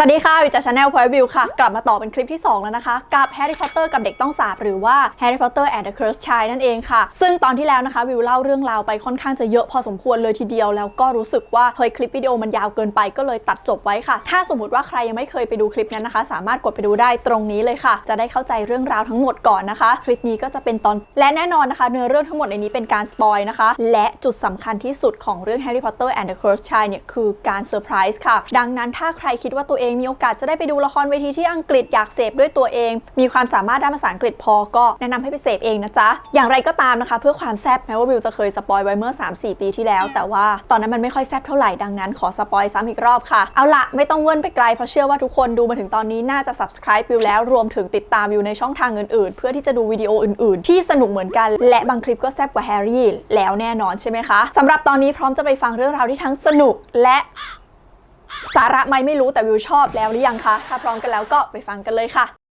สวัสดีค่ะ วิจารชาแนลพอยต์วิวค่ะ กลับมาต่อเป็นคลิปที่ 2 แล้วนะคะ กับแฮร์รี่พอตเตอร์กับเด็กต้องสาบหรือว่าแฮร์รี่พอตเตอร์แอนด์เดอะเคิร์สชายนั่นเองค่ะ ซึ่งตอนที่แล้วนะคะวิวเล่าเรื่องราวไปค่อนข้างจะเยอะพอสมควรเลยทีเดียว แล้วก็รู้สึกว่าเฮ้ยคลิปวิดีโอมันยาวเกินไปก็เลยตัดจบไว้ค่ะ ถ้าสมมติว่าใครยังไม่เคยไปดูคลิปนั้นนะคะ สามารถกดไปดูได้ตรงนี้เลยค่ะ จะได้เข้าใจเรื่องราวทั้งหมดก่อนนะคะ คลิปนี้ก็จะเป็นตอนและแน่นอนนะคะ เนื้อเรื่องทั้งหมดในนี้เป็นการสปอยนะคะและจุดสำคัญที่สุดของเรื่อง Harry Potter and the Cursed Child เนี่ยคือการเซอร์ไพรส์ค่ะดังนั้นถ้าใครคิดว่าตัวเองมีโอกาสจะได้ไปดูละครเวทีที่อังกฤษอยากเสพด้วยตัวเอง มีความสามารถด้านภาษาอังกฤษพอก็แนะนำให้ไปเสพเองนะจ๊ะ อย่างไรก็ตามนะคะ เพื่อความแซบแม้ว่าวิวจะเคยสปอยไว้เมื่อ 3-4 ปีที่แล้ว แต่ว่าตอนนั้นมันไม่ค่อยแซบเท่าไหร่ดังนั้นขอสปอยซ้ำอีกรอบค่ะ เอาละไม่ต้องเวินไปไกลเพราะเชื่อว่าทุกคนดูมาถึงตอนนี้น่าจะ subscribe วิวแล้วรวมถึงติดตามวิวในช่องทางอื่นๆ เพื่อที่จะดูวิดีโออื่น ๆ ที่สนุกเหมือนกัน และบางคลิปก็แซบกว่าแฮร์รี่แล้วแน่นอนใช่ไหมคะสำหรับตอนนี้พร้อมจะไปฟังเรื่องราวที่ทั้งสนุกและ สาระไหมไม่รู้แต่วิวชอบแล้วหรือยังคะ ถ้าพร้อมกันแล้วก็ไปฟังกันเลยค่ะ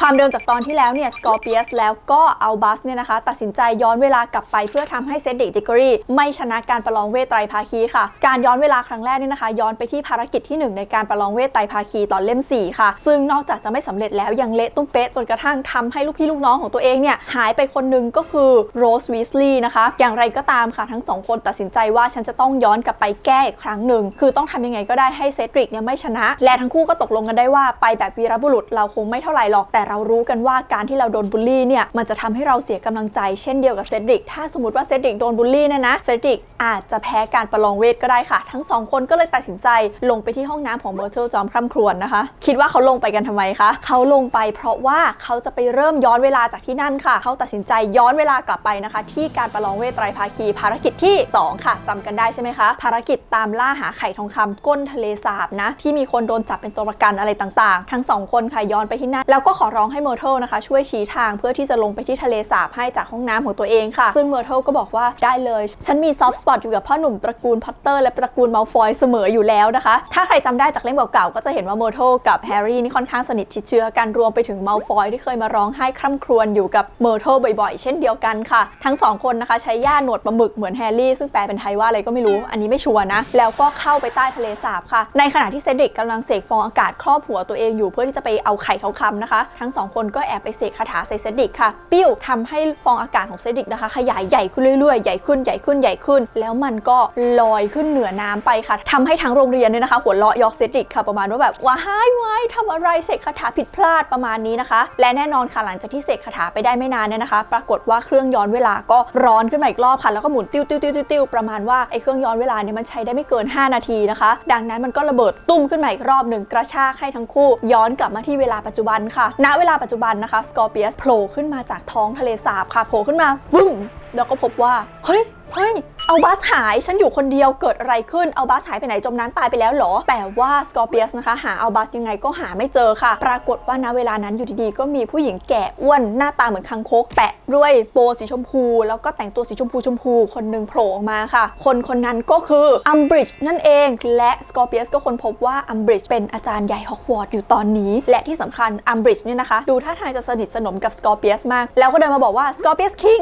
ความเดิมจากตอนที่แล้วเนี่ยสกอร์เปียสแล้วก็เอาบัสเนี่ยนะคะตัดสินใจย้อนเวลากลับไปเพื่อทำให้เซดดิกดิกรีไม่ชนะการประลองเวทไตรภาคีค่ะ การย้อนเวลาครั้งแรกเนี่ยนะคะ ย้อนไปที่ภารกิจที่ 1 ในการประลองเวทไตรภาคีตอนเล่ม 4 ค่ะ ซึ่งนอกจากจะไม่สำเร็จแล้วยังเละตุ้มเป๊ะจนกระทั่งทำให้ลูกพี่ลูกน้องของตัวเองเนี่ยหายไปคนหนึงก็คือโรสวีสลีย์นะคะอย่างไรก็ตามค่ะทั้งสองคนตัดสินใจว่าฉันจะต้องย้อนกลับไปแก้อีกครั้งหนึ่งคือต้องทำยังไงก็ได้ให้เซดริกเนี่ยไม่ชนะ และทั้งคู่ก็ตกลงกันได้ว่าไปแบบวีรบุรุษเราคงไม่เท่าไหร่หรอกแต่เรารู้กันว่าการที่เราโดนบูลลี่เนี่ยมันจะทำให้เราเสียกำลังใจเช่นเดียวกับเซดริก ถ้าสมมติว่าเซดริกโดนบูลลี่เนี่ยนะเซดริกอาจจะแพ้การประลองเวทก็ได้ค่ะ ทั้งสองคนก็เลยตัดสินใจลงไปที่ห้องน้ำของเมอร์เทลจอมคร่ำครวญนะคะ คิดว่าเขาลงไปกันทำไมคะเขาลงไปเพราะว่าเขาจะไปเริ่มย้อนเวลาจากที่นั่นค่ะ เขาตัดสินใจย้อนเวลากลับไปนะคะ ที่การประลองเวทไตรภาคี ภารกิจที่ 2 ค่ะจำกันได้ใช่ไหมคะภารกิจตามล่าหาไข่ทองคำก้นทะเลสาบนะที่มีคนโดนจับเป็นตัวประกันอะไรต่างๆ ทั้งสองคนค่ะย้อนไปที่นั่นแล้วก็ขอร้องให้เมอร์เทลนะคะช่วยชี้ทางเพื่อที่จะลงไปที่ทะเลสาบให้จากห้องน้ำของตัวเองค่ะ ซึ่งเมอร์เทลก็บอกว่าได้เลย ฉันมีซอฟต์สปอตอยู่กับพ่อหนุ่มตระกูลพอตเตอร์และตระกูลมัลฟอยเสมออยู่แล้วนะคะ ถ้าใครจำได้จากเล่มเก่าๆก็จะเห็นว่าเมอร์เทลกับแฮร์รี่นี่ค่อนข้างสนิทชิดเชื้อกันรวมไปถึงมัลฟอยที่เคยมาร้องไห้คร่ำครวญอยู่กับเมอร์เทลบ่อยๆ เช่นเดียวกันค่ะ ทั้งสองคนนะคะใช้ย่าหนวดปลาหมึกเหมือนแฮร์รี่ซึ่งแปลเป็นไทยว่าอะไรก็ไม่รู้ อันนี้ไม่ชัวร์นะ แล้วก็เข้าไปใต้ทะเลสาบค่ะ ในขณะที่เซดริกกำลังเสกฟองอากาศครอบหัวตัวเองอยู่เพื่อที่จะไปเอาไข่ทองคำนะคะทั้ง้งสองคนก็แอบไปเสกคาถาใส่เซดิกค่ะ ปิ้วทำให้ฟองอากาศของเซดิกนะคะ ขยายใหญ่ขึ้นเรื่อยๆ ใหญ่ขึ้นใหญ่ขึ้นใหญ่ขึ้น แล้วมันก็ลอยขึ้นเหนือน้ำไปค่ะทำให้ทั้งโรงเรียนเนี่ยนะคะ หัวเราะยอกเซดิกค่ะประมาณว่าแบบว้ายว้ายทำอะไรเสกคาถาผิดพลาดประมาณนี้นะคะ และแน่นอนค่ะหลังจากที่เสกคาถาไปได้ไม่นานเนี่ยนะคะ ปรากฏว่าเครื่องย้อนเวลาก็ร้อนขึ้นมาอีกรอบค่ะแล้วก็หมุนติ้วติ้วติ้วติ้วประมาณว่าไอ้เครื่องย้อนเวลาเนี่ยมันใช้ได้ไม่เกิน 5 นาทีนะคะ ดังนั้นมันก็ระเบิดตุ้มขึ้นมาอีกรอบหนึ่งกระชากให้ทั้งคู่ ย้อนกลับมาที่เวลาปัจจุบันค่ะ ณเวลาปัจจุบันนะคะสกอร์เปียสโผล่ขึ้นมาจากท้องทะเลสาบค่ะโผล่ขึ้นมาฟึ่งแล้วก็พบว่า เฮ้ยเฮ้ย เอาบัสหายฉันอยู่คนเดียวเกิดอะไรขึ้นเอาบัสหายไปไหนจมน้ำตายไปแล้วเหรอ แต่ว่าสกอร์เปียสนะคะ หาเอาบัสยังไงก็หาไม่เจอค่ะ ปรากฏว่าณเวลานั้นอยู่ดีๆ ก็มีผู้หญิงแก่อ้วนหน้าตาเหมือนคังคกแปะด้วยโบสีชมพู แล้วก็แต่งตัวสีชมพูชมพูคนหนึ่งโผล่ออกมาค่ะ คนคนนั้นก็คืออัมบริดจ์นั่นเองและสกอร์เปียสก็ค้นพบว่าอัมบริดจ์เป็นอาจารย์ใหญ่ฮอกวอตส์อยู่ตอนนี้ และที่สำคัญอัมบริดจ์เนี่ยนะคะ ดูท่าทางจะสนิทสนมกับสกอร์เปียสมาก แล้วก็เดินมาบอกว่าสกอร์เปียสคิง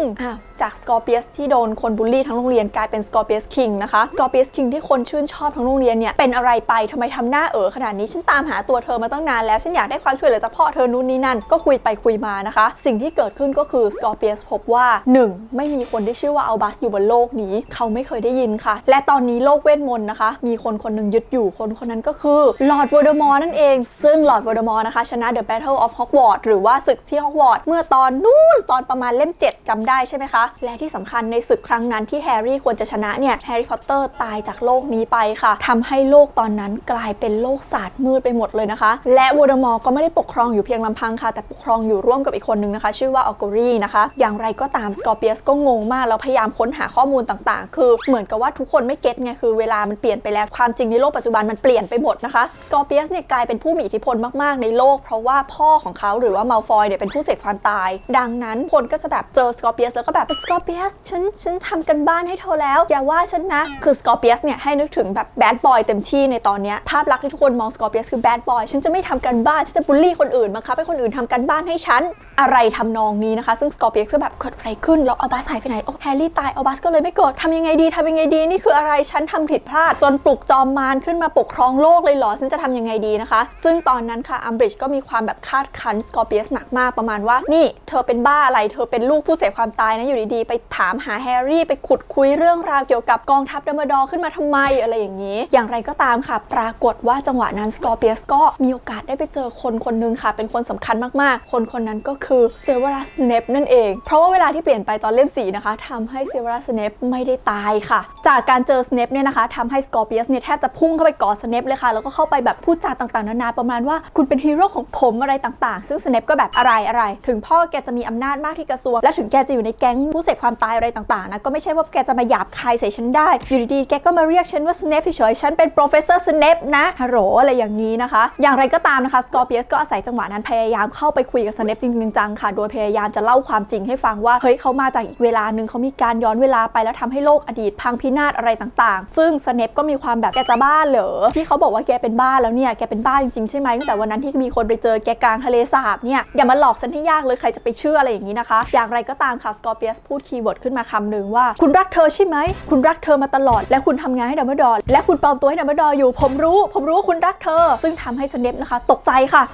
จากสกอร์เปียสที่โดนคนบูลลี่ทั้งโรงเรียนกลายเป็นสกอร์เปียสคิงนะคะสกอร์เปียสคิงที่คนชื่นชอบทั้งโรงเรียนเนี่ยเป็นอะไรไปทำไมทำหน้าเอ๋อขนาดนี้ฉันตามหาตัวเธอมาตั้งนานแล้วฉันอยากได้ความช่วยเหลือจากพ่อเธอนู่นนี่นั่นก็คุยไปคุยมานะคะ สิ่งที่เกิดขึ้นก็คือสกอร์เปียสพบว่า 1. ไม่มีคนที่ชื่อว่าอัลบัสอยู่บนโลกนี้ เขาไม่เคยได้ยินค่ะ และตอนนี้โลกเวทมนต์นะคะ มีคนคนหนึ่งยึดอยู่คนคนนั้นก็คือลอร์ดวอเดอมอร์นั่นเอง ซึ่งลอร์ดวอเดอมอร์นะคะชนะ The Battle of Hogwarts หรือว่าศึกที่ฮอกวอตส์เมื่อตอนนู่นตอนประมาณเล่ม 7จำได้ใช่ไหมคะและที่สำคัญในศึกครั้งนั้นที่แฮร์รี่ควรจะชนะเนี่ยแฮร์รี่พอตเตอร์ตายจากโลกนี้ไปค่ะทำให้โลกตอนนั้นกลายเป็นโลกศาสตร์มืดไปหมดเลยนะคะ และวอเดอมอร์ก็ไม่ได้ปกครองอยู่เพียงลำพังค่ะ แต่ปกครองอยู่ร่วมกับอีกคนนึงนะคะ ชื่อว่าออกอรีนะคะ อย่างไรก็ตามสกอร์เปียสก็งงมากแล้วพยายามค้นหาข้อมูลต่างๆ คือเหมือนกับว่าทุกคนไม่เก็ตไงคือเวลามันเปลี่ยนไปแล้วความจริงในโลกปัจจุบันมันเปลี่ยนไปหมดนะคะสกอร์เปียสเนี่ยกลายเป็นผู้มีอิทธิพลมากๆในโลก เพราะว่าพ่อของเขาหรือว่ามัลฟอยเนี่ยเป็นผู้เสพความตาย ดังนั้นคนก็จะแบบเจอสกอร์เปียสแล้วก็แบบสกอร์เปียสฉันฉันทำกันบ้านให้เธอแล้ว อย่าว่าฉันนะ คือสกอร์เปียสเนี่ยให้นึกถึงแบบแบดบอยเต็มที่ในตอนนี้ภาพลักษณ์ที่ทุกคนมองสกอร์เปียสคือแบดบอยฉันจะไม่ทำกันบ้านฉันจะบูลลี่คนอื่นบังคับให้คนอื่นทำกันบ้านให้ฉันอะไรทำนองนี้นะคะ ซึ่งสกอร์เปียสก็แบบเกิดอะไรขึ้น แล้วเอบัสหายไปไหน โอ้แฮร์รี่ตายเอบัสก็เลยไม่โกรธทำยังไงดีทำยังไงดี นี่คืออะไร ฉันทำผิดพลาด จนปลุกจอมมารขึ้นมาปกครองโลกเลยเหรอ ฉันจะทำยังไงดีนะคะ ซึ่งตอนนั้นค่ะอัมบริดจ์ก็มีความแบบคาดคันสกอร์เปียสหนักมากประมาณว่า นี่ เธอเป็นบ้าอะไร เธอเป็นลูกผู้เสพความตายนะ อยู่ดีๆ ไปถามหาแฮร์รี่ ไปขุดคุยเรื่องราวเกี่ยวกับกองทัพดัมเบลดอขึ้นมาทำไมอะไรอย่างนี้ อย่างไรก็ตามค่ะ ปรากฏว่าจังหวะนั้นสกอร์เปียสก็มีโอกาสได้ไปเจอคนคนนึงค่ะ เป็นคนสำคัญมากๆ คนคนนั้นก็คือเซเวอรัสเนปนั่นเอง เพราะว่าเวลาที่เปลี่ยนไปตอนเล่มสีนะคะทำให้เซเวอรัสเนปไม่ได้ตายค่ะ จากการเจอสเนปเนี่ยนะคะทำให้สกอร์เปียสเนี่ยแทบจะพุ่งเข้าไปกอดสเนปเลยค่ะ แล้วก็เข้าไปแบบพูดจาต่างๆนานาประมาณว่าคุณเป็นฮีโร่ของผมอะไรต่างๆ ซึ่งสเนปก็แบบอะไรอะไร ถึงพ่อแกจะมีอำนาจมากที่กระทรวง และถึงแกจะอยู่ในแก๊งผู้เสพความตายอะไรต่างๆนะก็ไม่ใช่ว่าแกจะมาหยาบคายใส่ฉันได้อยู่ดีๆแกก็มาเรียกฉันว่าสเนปเฉยๆฉันเป็น professor สเนปนะฮัลโหลอะไรอย่างนี้นะคะ อย่างไรก็ตามนะคะสกอร์เปียสก็อาศัยจังหวะนั้นพยายามเข้าไปคุยกับสเนปจริงจังค่ะ โดยพยายามจะเล่าความจริงให้ฟังว่าเฮ้ยเขามาจากอีกเวลาหนึ่งเขามีการย้อนเวลาไปแล้วทำให้โลกอดีตพังพินาศอะไรต่างๆ ซึ่งสเนปก็มีความแบบแกจะบ้าเหรอที่เขาบอกว่าแกเป็นบ้าแล้วเนี่ยแกเป็นบ้าจริงๆใช่ไหมตั้งแต่วันนั้นที่มีคนไปเจอแกกลางทะเลสาบเนี่ยอย่ามาหลอกฉันให้ยากเลยใครจะไปเชื่ออะไรอย่างนี้นะคะ อย่างไรก็ตามค่ะสกอร์เปียสพูดคีย์เวิร์ดขึ้นมาคำหนึ่งว่า คุณรักเธอใช่ไหมคุณรักเธอมาตลอด และคุณทำงานให้ดัมเบิลดอร์และคุณปลอมตัวให้ดัมเบิลดอร์อยู่ ผมรู้ ผมรู้ว่าคุณรักเธอ ซึ่งทำให้สเนปนะคะ ตกใจค่ะ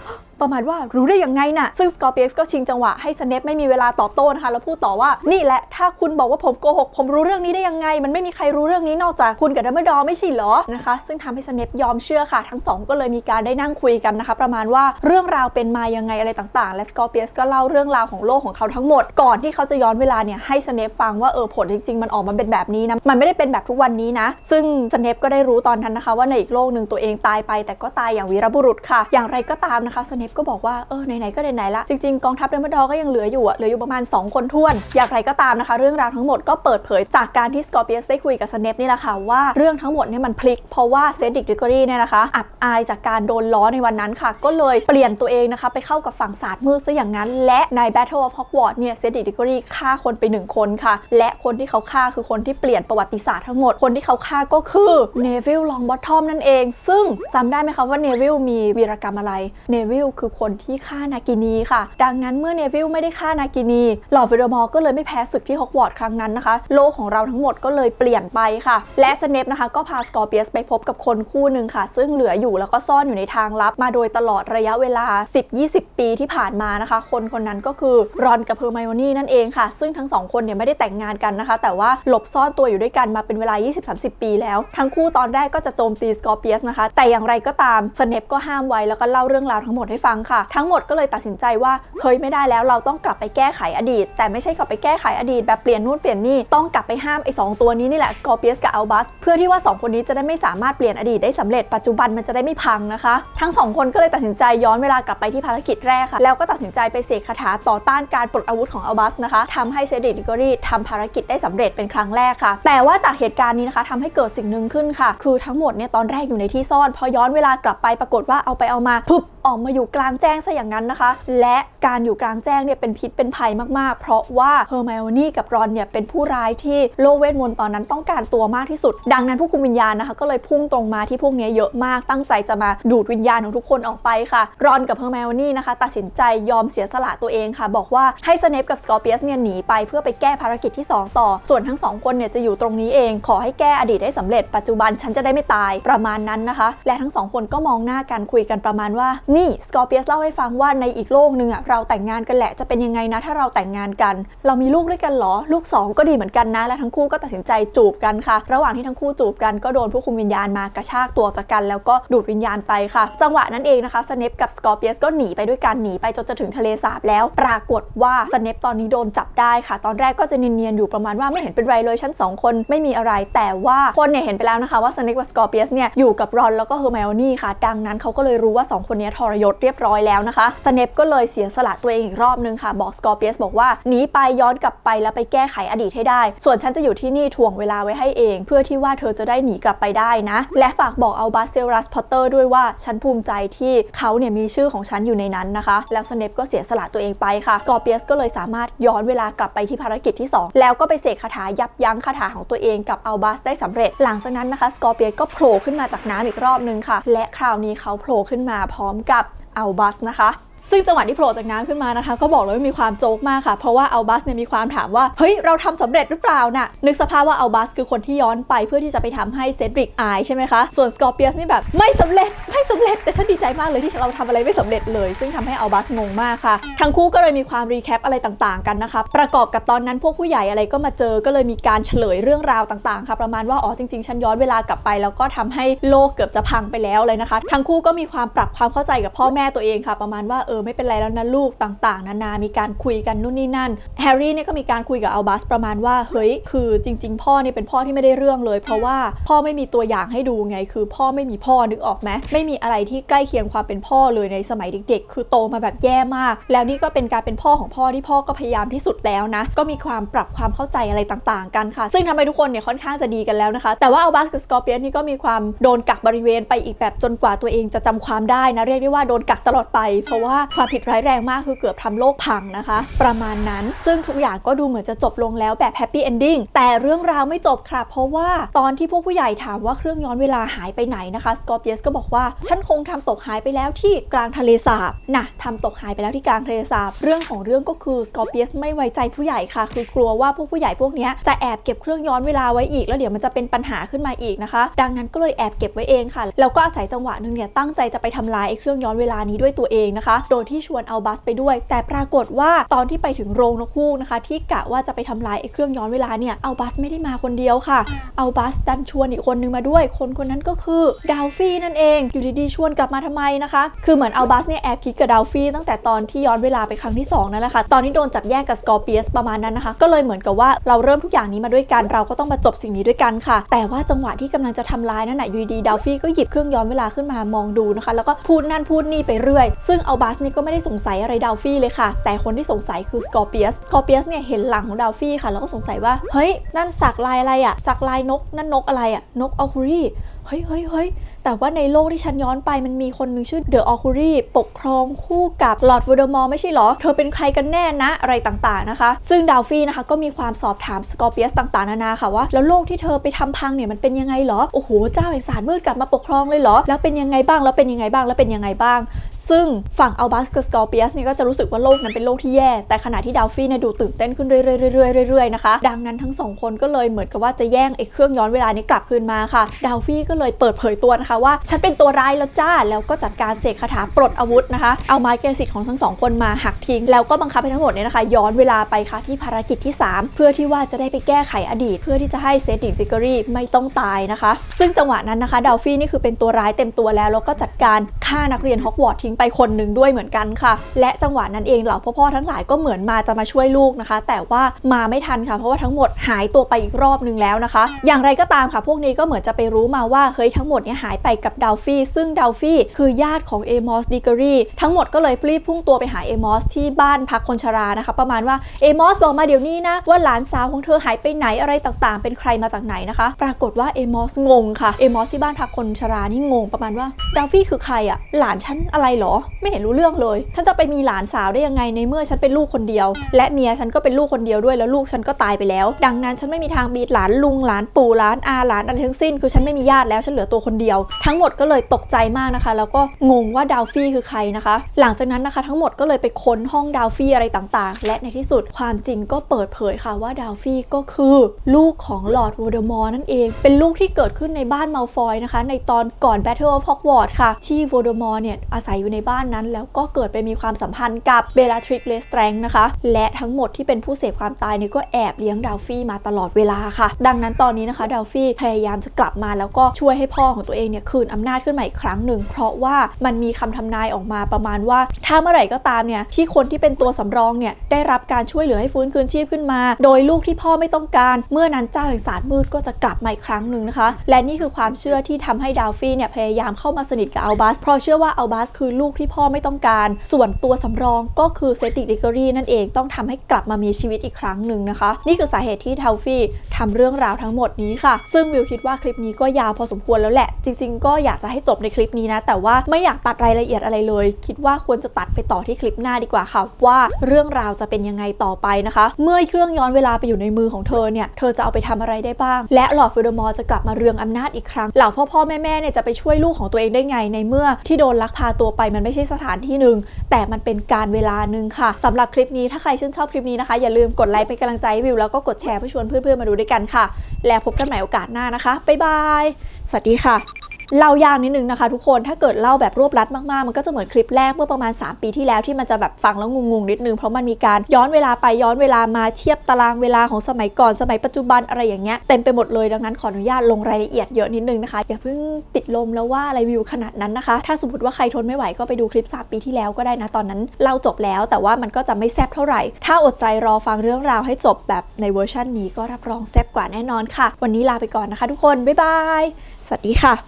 ประมาณว่ารู้ได้ยังไงน่ะ ซึ่งสกอร์เปียสก็ชิงจังหวะให้สเนปไม่มีเวลาตอบโต้นะคะแล้วพูดต่อว่านี่แหละถ้าคุณบอกว่าผมโกหกผมรู้เรื่องนี้ได้ยังไง มันไม่มีใครรู้เรื่องนี้นอกจากคุณกับดัมเบิลดอร์ไม่ใช่เหรอนะคะซึ่งทำให้สเนปยอมเชื่อค่ะทั้งสองก็เลยมีการได้นั่งคุยกันนะคะ ประมาณว่าเรื่องราวเป็นมายังไงอะไรต่างๆ และสกอร์เปียสก็เล่าเรื่องราวของโลกของเขาทั้งหมดก่อนที่เขาจะย้อนเวลาเนี่ยให้สเนปฟังว่าเออผลจริงๆ มันออกมาเป็นแบบนี้นะมันไม่ได้เป็นแบบทุกวันนี้นะ ซึ่งสเนปก็ได้รู้ตอนนั้นนะคะ ว่าในอีกโลกหนึ่งตัวเองตายไป แต่ก็ตายอย่างวีรบุรุษค่ะ อย่างไรก็ตามนะคะสเนปก็บอกว่าเออไหนๆก็ไหนๆละจริงๆกองทัพเดมเบลดอร์ก็ยังเหลืออยู่อะเหลืออยู่ประมาณ 2 คนท้วน อย่างไรก็ตามนะคะ เรื่องราวทั้งหมดก็เปิดเผยจากการที่สกอร์เปียสได้คุยกับสเนปนี่แหละค่ะว่าเรื่องทั้งหมดเนี่ยมันพลิก เพราะว่าเซดิกดิกอรี่เนี่ยนะคะ อับอายจากการโดนล้อในวันนั้นค่ะ ก็เลยเปลี่ยนตัวเองนะคะ ไปเข้ากับฝั่งศาสตร์มืดซะอย่างนั้น และใน Battle of Hogwarts เนี่ยเซดิกดิกอรี่ฆ่าคนไปหนึ่งคนค่ะ และคนที่เขาฆ่าคือคนที่เปลี่ยนประวัติศาสตร์ทั้งหมดคนที่เขาฆ่าก็คือเนวิลลองบอททอมนั่นเอง ซึ่งจำได้ไหมคะว่าเนวิลมีวีรกรรมอะไรเนวิลคือคนที่ฆ่านากินีค่ะ ดังนั้นเมื่อเนวิลไม่ได้ฆ่านากินีหลอร์ดเวเดอมอร์ก็เลยไม่แพ้ศึกที่ฮอกวอตส์ครั้งนั้นนะคะ โลกของเราทั้งหมดก็เลยเปลี่ยนไปค่ะ และสเนปนะคะก็พาสกอร์เปียสไปพบกับคนคู่หนึ่งค่ะ ซึ่งเหลืออยู่แล้วก็ซ่อนอยู่ในทางลับ มาโดยตลอดระยะเวลา 10-20 ปีที่ผ่านมานะคะ คนคนนั้นก็คือรอนกับเพอร์ไมโอนี่นั่นเองค่ะ ซึ่งทั้งสองคนเนี่ยไม่ได้แต่งงานกันนะคะ แต่ว่าหลบซ่อนตัวอยู่ด้วยกันมาเป็นเวลา 20-30 ปีแล้ว ทั้งคู่ตอนแรกก็จะโจมตีสกอร์เปียสนะคะ แต่อย่างไรก็ตามสเนปก็ห้ามไว้แล้วก็เล่าเรื่องราวทั้งหมดให้ฟังค่ะ ทั้งหมดก็เลยตัดสินใจว่าเฮ้ยไม่ได้แล้วเราต้องกลับไปแก้ไขอดีต แต่ไม่ใช่กลับไปแก้ไขอดีตแบบเปลี่ยนนู่นเปลี่ยนนี่ต้องกลับไปห้ามไอ้สองตัวนี้นี่แหละสกอร์เปียสกับอัลบัสเพื่อที่ว่าสองคนนี้จะได้ไม่สามารถเปลี่ยนอดีตได้สำเร็จปัจจุบันมันจะได้ไม่พังนะคะ ทั้งสองคนก็เลยตัดสินใจย้อนเวลากลับไปที่ภารกิจแรกค่ะ แล้วก็ตัดสินใจไปเสกคาถาต่อต้านการปลดอาวุธของอัลบัสนะคะทำให้เซดริกดิกอรี่ทำภารกิจได้สำเร็จเป็นครั้งแรกค่ะ แต่ว่าจากเหตุการณ์นี้นะคะทำให้เกิดสิ่งหนึ่งขึ้นค่ะ คือทั้งหมดเนี่ยตอนแรกอยู่ในที่ซ่อน พอย้อนเวลากลับไปปรากฏว่าเอาไปเอามาพึบออกมาอยู่กลางแจ้งซะอย่างนั้นนะคะ และการอยู่กลางแจ้งเนี่ยเป็นพิษเป็นภัยมากๆ เพราะว่าเฮอร์ไมโอนี่กับรอนเนี่ยเป็นผู้ร้ายที่โลเวทมนต์ตอนนั้นต้องการตัวมากที่สุด ดังนั้นผู้คุมวิญญาณนะคะ ก็เลยพุ่งตรงมาที่พวกเนี้ยเยอะมากตั้งใจจะมาดูดวิญญาณของทุกคนออกไปค่ะ รอนกับเฮอร์ไมโอนี่นะคะ ตัดสินใจยอมเสียสละตัวเองค่ะ บอกว่าให้สเนปกับสกอร์เปียสเนี่ยหนีไปเพื่อไปแก้ภารกิจที่ 2 ต่อ ส่วนทั้งสองคนเนี่ยจะอยู่ตรงนี้เอง ขอให้แก้อดีตได้สำเร็จปัจจุบันฉันจะได้ไม่ตายประมาณนั้นนะคะ และทั้งสองคนก็มองหน้ากันคุยกันประมาณว่านี่สกอเปียสเล่าให้ฟังว่าในอีกโลกหนึ่งอะเราแต่งงานกันแหละจะเป็นยังไงนะ ถ้าเราแต่งงานกัน เรามีลูกด้วยกันเหรอ ลูกสองก็ดีเหมือนกันนะ และทั้งคู่ก็ตัดสินใจจูบกันค่ะ ระหว่างที่ทั้งคู่จูบกันก็โดนผู้คุมวิญญาณมากระชากตัวจากกัน แล้วก็ดูดวิญญาณไปค่ะ จังหวะนั้นเองนะคะสเนปกับสกอร์เปียสก็หนีไปด้วยกันหนีไปจนจะถึงทะเลสาบแล้ว ปรากฏว่าสเนปตอนนี้โดนจับได้ค่ะ ตอนแรกก็จะเนียนๆอยู่ประมาณว่าไม่เห็นเป็นไรเลยชั้นสองคนไม่มีอะไรแต่ว่าคนเนี่ยเห็นไปแล้วนะคะว่าสเนปกับสกอร์เปียสเนี่ยอยู่กับรอนแล้วก็เฮอร์ไมโอนี่ค่ะ ดังนั้นเขาก็เลยรู้ว่าสองคนนี้ทรยศเรียบยบร้อยแล้วนะคะสเนปก็เลยเสียสละตัวเองอีกรอบนึงค่ะ บอกสกอร์เปียสบอกว่าหนีไปย้อนกลับไปแล้วไปแก้ไขอดีตให้ได้ ส่วนฉันจะอยู่ที่นี่ถ่วงเวลาไว้ให้เอง เพื่อที่ว่าเธอจะได้หนีกลับไปได้นะ และฝากบอกเอาบัสเซรัสพอตเตอร์ด้วยว่าฉันภูมิใจที่เขาเนี่ยมีชื่อของฉันอยู่ในนั้นนะคะ แล้วสเนปก็เสียสละตัวเองไปค่ะสกอร์เปียสก็เลยสามารถย้อนเวลากลับไปที่ภารกิจที่ 2 แล้วก็ไปเสกคาถายับยั้งคาถาของตัวเองกับอัลบัสได้สำเร็จ หลังจากนั้นนะคะสกอร์เปียสก็โผล่ขึ้นมาจากน้ำอีกรอบนึงค่ะ และคราวนี้เขาโผล่ขึ้นมาพร้อมกับ อัลบัสนะคะ ซึ่งจังหวะที่โผล่จากน้ำขึ้นมานะคะ ก็บอกเลยว่ามีความโจ๊กมากค่ะ เพราะว่าอัลบัสเนี่ยมีความถามว่า เฮ้ย เราทำสำเร็จหรือเปล่าน่ะนึกสภาพว่าอัลบัสคือคนที่ย้อนไปเพื่อที่จะไปทำให้เซดริกอายใช่ไหมคะ ส่วนสกอร์เปียสนี่แบบไม่สำเร็จไม่สำเร็จ แต่ฉันดีใจมากเลยที่เราทำอะไรไม่สำเร็จเลย ซึ่งทำให้อัลบัสงงมากค่ะ ทั้งคู่ก็เลยมีความรีแคปอะไรต่างๆกันนะคะประกอบกับตอนนั้นพวกผู้ใหญ่อะไรก็มาเจอก็เลยมีการเฉลยเรื่องราวต่างๆค่ะประมาณว่าอ๋อจริงๆฉันย้อนเวลากลับไป แล้วก็ทำให้โลกเกือบจะพังไปแล้วเลยนะคะ ทั้งคู่ก็มีความปรับความเข้าใจกับพ่อแม่ตัวเองค่ะ ประมาณว่าเออไม่เป็นไรแล้วนะลูกต่างๆ นานา มีการคุยกันนู่นนี่นั่น แฮร์รี่เนี่ยก็มีการคุยกับอัลบัสประมาณว่า เฮ้ย คือจริง ๆ พ่อเนี่ยเป็นพ่อที่ไม่ได้เรื่องเลย เพราะว่าพ่อไม่มีตัวอย่างให้ดูไง คือพ่อไม่มีพ่อนึกออกไหมไม่มีอะไรที่ใกล้เคียงความเป็นพ่อเลยในสมัยเด็ก ๆ คือโตมาแบบแย่มาก แล้วนี่ก็เป็นการเป็นพ่อของพ่อที่พ่อก็พยายามที่สุดแล้วนะ ก็มีความปรับความเข้าใจอะไรต่างๆ กันค่ะ ซึ่งทำให้ทุกคนเนี่ยค่อนข้างจะดีกันแล้วนะคะ แต่ว่าอัลบัสกับสกอร์เปียสนี่ก็มีความโดนกักบริเวณไปอีกแบบจนกว่าตัวเองจะจำความได้นะเรียกได้ว่าโดนกักตลอดไป เพราะว่าความผิดร้ายแรงมากคือเกือบทำโลกพังนะคะ ประมาณนั้นซึ่งทุกอย่างก็ดูเหมือนจะจบลงแล้วแบบแฮปปี้เอนดิ้งแต่เรื่องราวไม่จบค่ะ เพราะว่าตอนที่พวกผู้ใหญ่ถามว่าเครื่องย้อนเวลาหายไปไหนนะคะสกอร์เปียสก็บอกว่า ฉันคงทำตกหายไปแล้วที่กลางทะเลสาบนะทำตกหายไปแล้วที่กลางทะเลสาบเรื่องของเรื่องก็คือสกอร์เปียสไม่ไว้ใจผู้ใหญ่ค่ะ คือกลัวว่าพวกผู้ใหญ่พวกนี้จะแอบเก็บเครื่องย้อนเวลาไว้อีก แล้วเดี๋ยวมันจะเป็นปัญหาขึ้นมาอีกนะคะ ดังนั้นก็เลยแอบเก็บไว้เองค่ะแล้วก็อาศัยจังหวะหนึ่งเนี่ยตั้งใจจะไปทำลายไอ้เครื่องย้อนเวลานี้ด้วยตัวเองนะคะโดยที่ชวนเอาบัสไปด้วย แต่ปรากฏว่าตอนที่ไปถึงโรงนกฮูกนะคะ ที่กะว่าจะไปทำลายไอ้เครื่องย้อนเวลาเนี่ยเอาบัสไม่ได้มาคนเดียวค่ะ เอาบัสดันชวนอีกคนนึงมาด้วย คนคนนั้นก็คือดาวฟี่นั่นเองอยู่ดีๆชวนกลับมาทำไมนะคะ คือเหมือนเอาบัสเนี่ยแอบคิดกับดาวฟี่ตั้งแต่ตอนที่ย้อนเวลาไปครั้งที่2นั่นแหละค่ะตอนที่โดนจับแยกกับสกอร์เปียสประมาณนั้นนะคะ ก็เลยเหมือนกับว่าเราเริ่มทุกอย่างนี้มาด้วยกันเราก็ต้องมาจบสิ่งนี้ด้วยกันค่ะ แต่ว่าจังหวะที่กำลังจะทำลายนั่นแหะอยู่ดีๆดาวฟี่ก็หยิบเครื่องย้อนเวลาขึ้นมามองดูนะคะ แล้วก็พูดนั่นพูดนี่ไปเรื่อย ซึ่งเอาบัสนี่ก็ไม่ได้สงสัยอะไรดาวฟี่เลยค่ะ แต่คนที่สงสัยคือสกอร์เปียสสกอร์เปียสเนี่ยเห็นหลังของดาวฟี่ค่ะ แล้วก็สงสัยว่า เฮ้ย นั่นสักลายอะไรอะสักลายนก นั่นนกอะไรอะนกออคูรีเฮ้ยเฮ้ยเฮ้ย แต่ว่าในโลกที่ฉันย้อนไปมันมีคนหนึ่งชื่อเดอะออคูรีปกครองคู่กับลอร์ดวูเดอมอร์ไม่ใช่เหรอ เธอเป็นใครกันแน่นะอะไรต่างๆนะคะ ซึ่งดาวฟี่นะคะก็มีความสอบถามสกอร์เปียสต่างๆนานาค่ะว่า แล้วโลกที่เธอไปทำพังเนี่ยมันเป็นยังไงเหรอ โอ้โห เจ้าแห่งสารมืดกลับมาปกครองเลยเหรอ แล้วเป็นยังไงบ้างแล้วเป็นยังไงบ้างแล้วเป็นยังไงบ้าง ซึ่งฝั่งอัลบัสกับสกอร์เปียสเนี่ยก็จะรู้สึกว่าโลกนั้นเป็นโลกที่แย่ แต่ขณะที่ดาวฟี่เนี่ยดูตื่นเต้นขึ้นเรื่อยๆเรื่อยๆเรื่อยๆนะคะดังนั้นทั้งสองคนก็เลยเหมือนกับว่าจะแย่งไอ้เครื่องย้อนเวลานี้กลับคืนมาค่ะดาวฟี่ก็เลยเปิดเผยตัวนะคะว่าฉันเป็นตัวร้ายแล้วจ้าแล้วก็จัดการเสกคาถาปลดอาวุธนะคะเอาไม้แกสิทธิ์ของทั้งสองคนมาหักทิ้ง แล้วก็บังคับให้ทั้งหมดเนี่ยนะคะย้อนเวลาไปค่ะที่ภารกิจที่ 3 เพื่อที่ว่าจะได้ไปแก้ไขอดีต เพื่อที่จะให้เซดิกจิกเกอรี่ไม่ต้องตายนะคะ ซึ่งจังหวะนั้นนะคะดาฟี่นี่คือเป็นตัวร้ายเต็มตัวแล้ว แล้วก็จัดการฆ่านักเรียนฮอกวอตส์ทิ้งไปคนหนึ่งด้วยเหมือนกันค่ะ และจังหวะนั้นเองเหล่าพ่อๆทั้งหลายก็เหมือนมาจะมาช่วยลูกนะคะ แต่ว่ามาไม่ทันค่ะเพราะว่าทั้งหมดหายตัวไปอีกรอบนึงแล้วนะคะ อย่างไรก็ตามค่ะ พวกนี้ก็เหมือนจะไปรู้มาว่าเฮ้ยทั้งหมดเนี่ยหายไปกับดาวฟี่ซึ่งดาวฟี่คือญาติของเอมอสดิกอรี่ทั้งหมดก็เลยรีบพุ่งตัวไปหาเอมอสที่บ้านพักคนชรานะคะ ประมาณว่าเอมอสบอกมาเดี๋ยวนี้นะ ว่าหลานสาวของเธอหายไปไหนอะไรต่างๆ เป็นใครมาจากไหนนะคะ ปรากฏว่าเอมอสงงค่ะเอมอสที่บ้านพักคนชรานี่งงประมาณว่าดาวฟี่คือใครอะหลานฉันอะไรเหรอ ไม่เห็นรู้เรื่องเลย ฉันจะไปมีหลานสาวได้ยังไงในเมื่อฉันเป็นลูกคนเดียว และเมียฉันก็เป็นลูกคนเดียวด้วยแล้วลูกฉันก็ตายไปแล้ว ดังนั้นฉันไม่มีทางมีหลานลุงหลานปู่หลานอาหลานอะไรทั้งสิ้น คือฉันไม่มีญาติแล้วฉันเหลือตัวคนเดียวทั้งหมดก็เลยตกใจมากนะคะ แล้วก็งงว่าดาวฟี่คือใครนะคะ หลังจากนั้นนะคะ ทั้งหมดก็เลยไปค้นห้องดาวฟี่อะไรต่างๆ และในที่สุดความจริงก็เปิดเผยค่ะว่าดาวฟี่ก็คือลูกของลอร์ดวูเดอมอร์นั่นเอง เป็นลูกที่เกิดขึ้นในบ้านมัลฟอยนะคะ ในตอนก่อน Battle of Hogwarts ค่ะ ที่วูเดอมอร์เนี่ยอาศัยอยู่ในบ้านนั้น แล้วก็เกิดไปมีความสัมพันธ์กับเบลาทริกเลสแตรงนะคะ และทั้งหมดที่เป็นผู้เสพความตายเนี่ยก็แอบเลี้ยงดาวฟี่มาตลอดเวลาค่ะ ดังนั้นตอนนี้นะคะดาวฟี่พยายามจะกลับมาแล้วก็ช่วยให้พ่อของตัวเองเนี่ยคืนอำนาจขึ้นมาอีกครั้งหนึ่งเพราะว่ามันมีคำทำนายออกมาประมาณว่า ถ้าเมื่อไหร่ก็ตามเนี่ยที่คนที่เป็นตัวสำรองเนี่ยได้รับการช่วยเหลือให้ฟื้นคืนชีพขึ้นมา โดยลูกที่พ่อไม่ต้องการ เมื่อนั้นเจ้าแห่งศาสตร์มืดก็จะกลับมาอีกครั้งหนึ่งนะคะ และนี่คือความเชื่อที่ทำให้ดาวฟี่เนี่ยพยายามเข้ามาสนิทกับอัลบัสเพราะเชื่อว่าอัลบัสคือลูกที่พ่อไม่ต้องการ ส่วนตัวสำรองก็คือเซติกดิกอรี่นั่นเองต้องทำให้กลับมามีชีวิตอีกครั้งหนึ่งนะคะ นี่คือสาเหตุที่เทลฟี่ทำเรื่องราวทั้งหมดนี้ค่ะ ซึ่งวิวคิดว่าคลิปนี้ก็ยาวพอสมควรแล้วแหละจริงๆ ก็อยากจะให้จบในคลิปนี้นะ แต่ว่าไม่อยากตัดรายละเอียดอะไรเลย คิดว่าควรจะตัดไปต่อที่คลิปหน้าดีกว่าค่ะว่าเรื่องราวจะเป็นยังไงต่อไปนะคะ เมื่อเครื่องย้อนเวลาไปอยู่ในมือของเธอเนี่ยเธอจะเอาไปทำอะไรได้บ้าง และหลอร์ดฟิลเดมอร์จะกลับมาเรืองอำนาจอีกครั้งเหล่าพ่อพ่อแม่แม่เนี่ยจะไปช่วยลูกของตัวเองได้ไงในเมื่อที่โดนลักพาตัวไปมันไม่ใช่สถานที่หนึ่งแต่มันเป็นการเวลาหนึ่งค่ะสำหรับคลิปนี้ถ้าใครชื่นชอบคลิปนี้นะคะ อย่าลืมกดไลค์เป็นกำลังใจวิวแล้วก็กดแชร์เพื่อชวนเพื่อนๆมาดูด้วยกันค่ะ แล้วพบกันใหม่โอกาสหน้านะคะบ๊ายบาย สวัสดีค่ะ เล่ายากนิดนึงนะคะ ทุกคนถ้าเกิดเล่าแบบรวบรัดมากๆ มันก็จะเหมือนคลิปแรกเมื่อประมาณ 3 ปีที่แล้วที่มันจะแบบฟังแล้วงงๆนิดนึงเพราะมันมีการย้อนเวลาไปย้อนเวลามาเทียบตารางเวลาของสมัยก่อนสมัยปัจจุบันอะไรอย่างเงี้ยเต็มไปหมดเลยดังนั้นขออนุญาตลงรายละเอียดเยอะนิดนึงนะคะอย่าเพิ่งติดลมแล้วว่าอะไรวิวขนาดนั้นนะคะ ถ้าสมมติว่าใครทนไม่ไหวก็ไปดูคลิป 3 ปีที่แล้วก็ได้นะตอนนั้นเล่าจบแล้ว แต่ว่ามันก็จะไม่แซบเท่าไหร่ ถ้าอดใจรอฟังเรื่องราวให้จบแบบในเวอร์ชันนี้ก็รับรองแซบกว่าแน่นอนค่ะ วันนี้ลาไปก่อนนะคะ ทุกคนบ๊ายบายสวัสดีค่ะ